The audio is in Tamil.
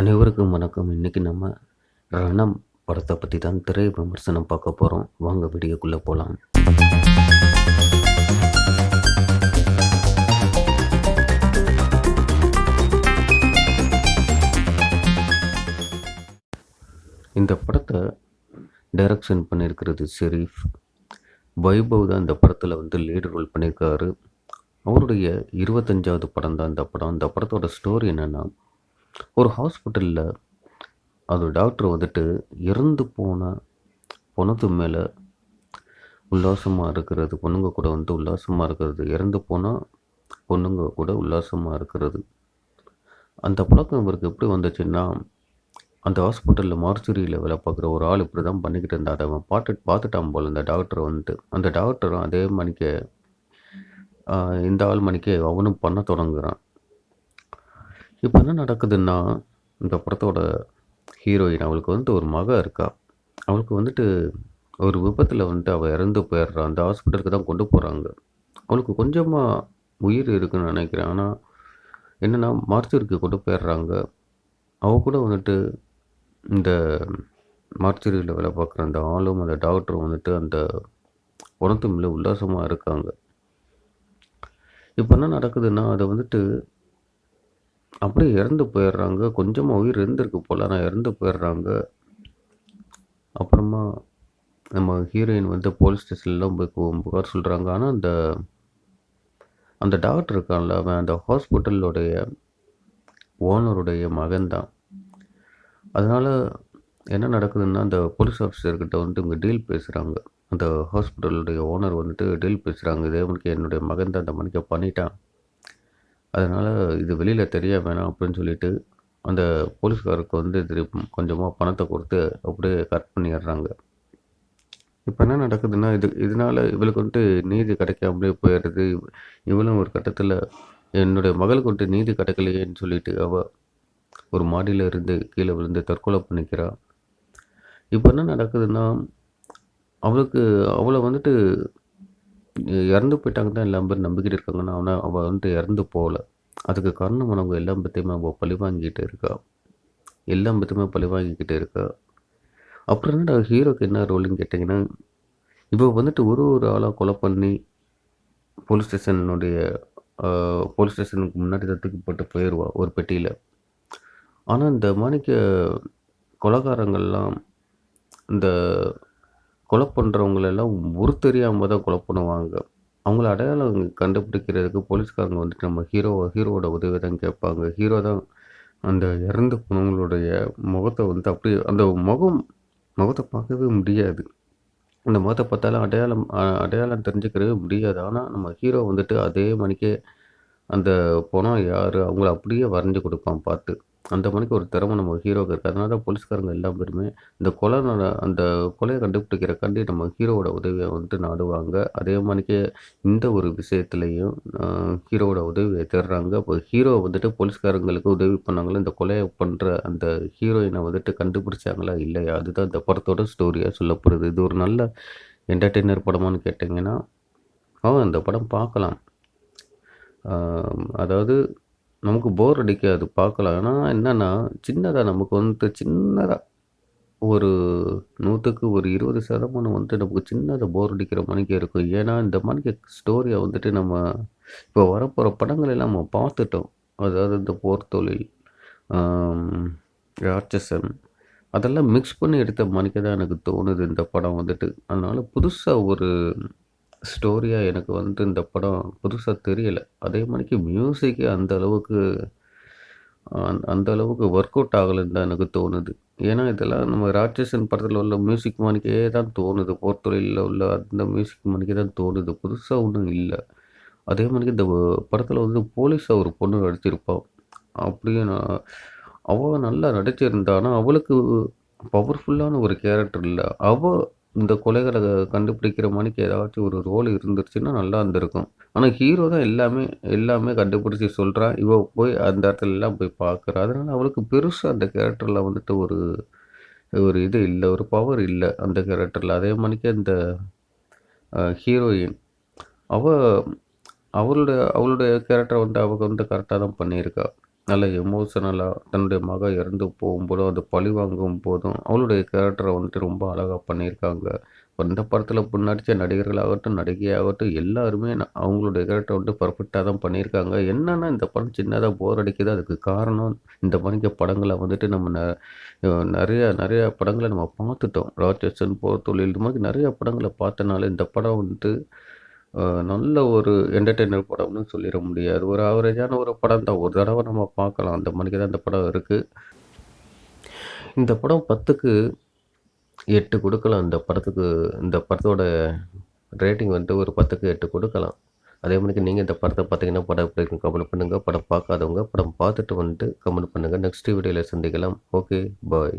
அனைவருக்கும் வணக்கம். இன்னைக்கு நம்ம ரணம் படத்தை பற்றி தான் திரை விமர்சனம் பார்க்க போகிறோம் வாங்க வீடியோக்குள்ளே போகலாம் இந்த படத்தை டைரக்ஷன் பண்ணியிருக்கிறது ஷெரீஃப். வைபவ் தான் இந்த படத்தில் வந்து லீடு ரோல் பண்ணியிருக்காரு. அவருடைய இருபத்தஞ்சாவது படம் தான் இந்த படம். இந்த படத்தோட ஸ்டோரி என்னென்னா ஒரு ஹாஸ்பிட்டலில் அது டாக்டர் வந்துட்டு இறந்து போன பொணத்து மேலே உல்லாசமாக இருக்கிறது பொண்ணுங்க கூட வந்து உல்லாசமாக இருக்கிறது. இறந்து போனால் பொண்ணுங்க கூட உல்லாசமாக இருக்கிறது. அந்த பழக்கம் இவருக்கு எப்படி வந்துச்சுன்னா அந்த ஹாஸ்பிட்டலில் மார்ச்சுரியில் வேலை பார்க்குற ஒரு ஆள் இப்படி தான் பண்ணிக்கிட்டு இருந்தார். அவன் பார்த்து பார்த்துட்டான் போல் இந்த டாக்டர் வந்துட்டு. அந்த டாக்டரும் அதே மணிக்கு இந்த ஆள் மணிக்கு அவனும் பண்ண தொடங்குறான். இப்போ என்ன நடக்குதுன்னா இந்த படத்தோட ஹீரோயின் அவளுக்கு வந்துட்டு ஒரு மக இருக்கா. அவளுக்கு வந்துட்டு ஒரு விபத்தில் வந்துட்டு அவள் இறந்து போயிடுறா. அந்த ஹாஸ்பிட்டலுக்கு தான் கொண்டு போகிறாங்க அவளுக்கு கொஞ்சமாக உயிர் இருக்குன்னு நினைக்கிறேன். ஆனால் என்னென்னா மார்ச்சரிக்கு கொண்டு போயிடுறாங்க. அவள் கூட வந்துட்டு இந்த மார்ச்சரியில் வேலை பார்க்குற அந்த ஆளும் அந்த டாக்டரும் வந்துட்டு அந்த உணத்து மேலே உல்லாசமாக இருக்காங்க. இப்போ என்ன நடக்குதுன்னா அதை வந்துட்டு அப்படியே இறந்து போயிடுறாங்க. கொஞ்சமாக உயிர் இருந்திருக்கு போல் ஆனால் இறந்து போயிடுறாங்க. அப்புறமா நம்ம ஹீரோயின் வந்து போலீஸ் ஸ்டேஷன்லாம் போய் புகார் சொல்கிறாங்க ஆனால் அந்த அந்த டாக்டர் இருக்கான்ல அவன் அந்த ஹாஸ்பிட்டலுடைய ஓனருடைய மகன்தான். அதனால் என்ன நடக்குதுன்னா அந்த போலீஸ் ஆஃபீஸர்கிட்ட வந்துட்டு இவங்க டீல் பேசுகிறாங்க அந்த ஹாஸ்பிட்டலுடைய ஓனர் வந்துட்டு டீல் பேசுகிறாங்க இதே உனக்கு என்னுடைய மகன் தான் அந்த மணிக்க பண்ணிட்டான். அதனால் இது வெளியில் தெரிய வேணாம் அப்படின்னு சொல்லிட்டு அந்த போலீஸ்காருக்கு வந்து திருப்பி கொஞ்சமாக பணத்தை கொடுத்து அப்படியே கட் பண்ணிடுறாங்க. இப்போ என்ன நடக்குதுன்னா இது இதனால இவளுக்கு வந்துட்டு நீதி கிடைக்காமலே போயிடுது இவளும் ஒரு கட்டத்தில் என்னுடைய மகளுக்கு வந்துட்டு நீதி கிடைக்கலையேன்னு சொல்லிட்டு அவள் ஒரு மாடியில் இருந்து கீழே விழுந்து தற்கொலை பண்ணிக்கிறாள் இப்போ என்ன நடக்குதுன்னா அவளுக்கு அவளை வந்துட்டு இறந்து போயிட்டாங்க தான் எல்லா பேரும் நம்பிக்கிட்டு இருக்காங்கன்னா ஆனால் அவள் வந்துட்டு இறந்து போகல. அதுக்கு காரணம் அவங்க எல்லா பற்றியுமே அவள் பழி வாங்கிட்டு இருக்கா. எல்லா பற்றியுமே பழி வாங்கிக்கிட்டு இருக்கா. அப்புறம் என்னடா ஹீரோக்கு என்ன ரோலுன்னு கேட்டிங்கன்னா இப்போ வந்துட்டு ஒரு ஒரு ஆளாக கொலை பண்ணி போலீஸ் ஸ்டேஷனுடைய போலீஸ் ஸ்டேஷனுக்கு முன்னாடி தத்துக்கு போட்டு போயிடுவா ஒரு பெட்டியில். ஆனால் இந்த மாணிக்க கொலகாரங்கள்லாம் இந்த கொலை பண்ணுறவங்களெல்லாம் ஒரு தெரியாமல் தான் கொலை பண்ணுவாங்க. அவங்கள அடையாளம் கண்டுபிடிக்கிறதுக்கு போலீஸ்காரங்க வந்துட்டு நம்ம ஹீரோ ஹீரோவோட உதவி தான் கேட்பாங்க. ஹீரோ தான் அந்த இறந்து போனவங்களுடைய முகத்தை வந்து அப்படியே அந்த முகம் முகத்தை பார்க்கவே முடியாது. அந்த முகத்தை பார்த்தாலும் அடையாளம் அடையாளம் தெரிஞ்சுக்கவே முடியாது. ஆனால் நம்ம ஹீரோ வந்துட்டு அதே மணிக்கே அந்த பணம் யார் அவங்கள அப்படியே வரைஞ்சி கொடுப்பான் பார்த்து. அந்த மணிக்கு ஒரு திறமை நம்ம ஹீரோக்கு இருக்குது அதனால தான் போலீஸ்காரங்க எல்லா பேருமே இந்த கொலை அந்த கொலையை கண்டுபிடிக்கிறக்காண்டி நம்ம ஹீரோவோட உதவியை வந்துட்டு நாடுவாங்க. அதே மணிக்கே இந்த ஒரு விஷயத்துலையும் ஹீரோவோட உதவியை தேடுறாங்க. இப்போ ஹீரோ வந்துட்டு போலீஸ்காரங்களுக்கு உதவி பண்ணாங்களா? இந்த கொலையை பண்ணுற அந்த ஹீரோயினை வந்துட்டு கண்டுபிடிச்சாங்களா? இல்லையா? அதுதான் இந்த படத்தோட ஸ்டோரியாக சொல்லப்படுது. இது ஒரு நல்ல என்டர்டெய்னர் படமான்னு கேட்டிங்கன்னா ஆ இந்த படம் பார்க்கலாம். அதாவது நமக்கு போர் அடிக்காது பார்க்கலாம். ஆனால் என்னென்னா சின்னதாக நமக்கு வந்துட்டு சின்னதாக ஒரு நூற்றுக்கு ஒரு இருபது சதமானம் வந்துட்டு நமக்கு சின்னதாக போர் அடிக்கிற மணிக்கு இருக்கும். ஏன்னா இந்த மணிக்கு ஸ்டோரியை வந்துட்டு நம்ம இப்போ வரப்போகிற படங்கள் எல்லாம் நம்ம பார்த்துட்டோம். அதாவது இந்த போர் தொழில் ராட்சசன் அதெல்லாம் மிக்ஸ் பண்ணி எடுத்த மணிக்கு தான் எனக்கு தோணுது இந்த படம் வந்துட்டு. அதனால் புதுசாக ஒரு ஸ்டோரியாக எனக்கு வந்து இந்த படம் புதுசாக தெரியலை. அதே மாதிரிக்கு மியூசிக்கே அந்த அளவுக்கு அந்த- அளவுக்கு ஒர்க் அவுட் ஆகலைன்னு தான் எனக்கு தோணுது. ஏன்னா இதெல்லாம் நம்ம ராட்சசன் படத்தில் உள்ள மியூசிக் மணிக்கே தான் தோணுது. போர்த்துறையில் உள்ள அந்த மியூசிக் மணிக்கே தான் தோணுது. புதுசாக ஒன்றும் இல்லை. அதே மாதிரி இந்த படத்தில் வந்து போலீஸாக ஒரு பொண்ணு நடிச்சிருப்பாள் அப்படியே நான் அவள் நல்லா நடிச்சிருந்தானா அவளுக்கு பவர்ஃபுல்லான ஒரு கேரக்டர் இல்லை. அவள் இந்த கொலைகளை கண்டுபிடிக்கிற மணிக்கு ஏதாச்சும் ஒரு ரோல் இருந்துருச்சுன்னா நல்லா இருந்திருக்கும். ஆனால் ஹீரோ தான் எல்லாமே எல்லாமே கண்டுபிடிச்சி சொல்கிறான் இவ போய் அந்த இடத்துல எல்லாம் போய் பார்க்குறா அதனால் அவளுக்கு பெருசாக அந்த கேரக்டரில் வந்துட்டு ஒரு ஒரு இது இல்லை ஒரு பவர் இல்லை அந்த கேரக்டரில் அதே மணிக்கு அந்த ஹீரோயின் அவள் அவளுடைய அவளுடைய கேரக்டர் வந்து அவள் வந்து கரெக்டாக தான் பண்ணியிருக்கா. நல்ல எமோஷனலாக தன்னுடைய மக இறந்து போகும்போதும் அது பழி வாங்கும் போதும் அவளுடைய கேரக்டரை வந்துட்டு ரொம்ப அழகாக பண்ணியிருக்காங்க. இந்த படத்தில் நடித்த நடிகர்களாகட்டும் நடிகையாகட்டும் எல்லாருமே அவங்களுடைய கேரக்டர் வந்துட்டு பர்ஃபெக்டாக தான் பண்ணியிருக்காங்க. என்னென்னா இந்த படம் சின்னதாக போர் அடிக்குது. அதுக்கு காரணம் இந்த மாதிரிக்க படங்களை வந்துட்டு நம்ம ந நிறையா நிறையா படங்களை நம்ம பார்த்துட்டோம். ராட்சசன் போர் தொழில் இது மாதிரி நிறையா படங்களை பார்த்தனால இந்த படம் வந்துட்டு நல்ல ஒரு என்டர்டெய்னர் படம்னு சொல்லிட முடியாது. ஒரு ஆவரேஜான ஒரு படம் தான். ஒரு தடவை நம்ம பார்க்கலாம். அந்த மாதிரிக்கு தான் இந்த படம் இருக்குது இந்த படம் பத்துக்கு எட்டு கொடுக்கலாம். இந்த படத்துக்கு இந்த படத்தோட ரேட்டிங் வந்துட்டு ஒரு பத்துக்கு எட்டு கொடுக்கலாம். அதே மாதிரி நீங்கள் இந்த படத்தை பார்த்தீங்கன்னா படம் எப்படி கமெண்ட் பண்ணுங்கள் படம் பார்க்காதவங்க படம் பார்த்துட்டு வந்துட்டு கமெண்ட் பண்ணுங்கள் நெக்ஸ்ட் வீடியோவில் சந்திக்கலாம். Okay bye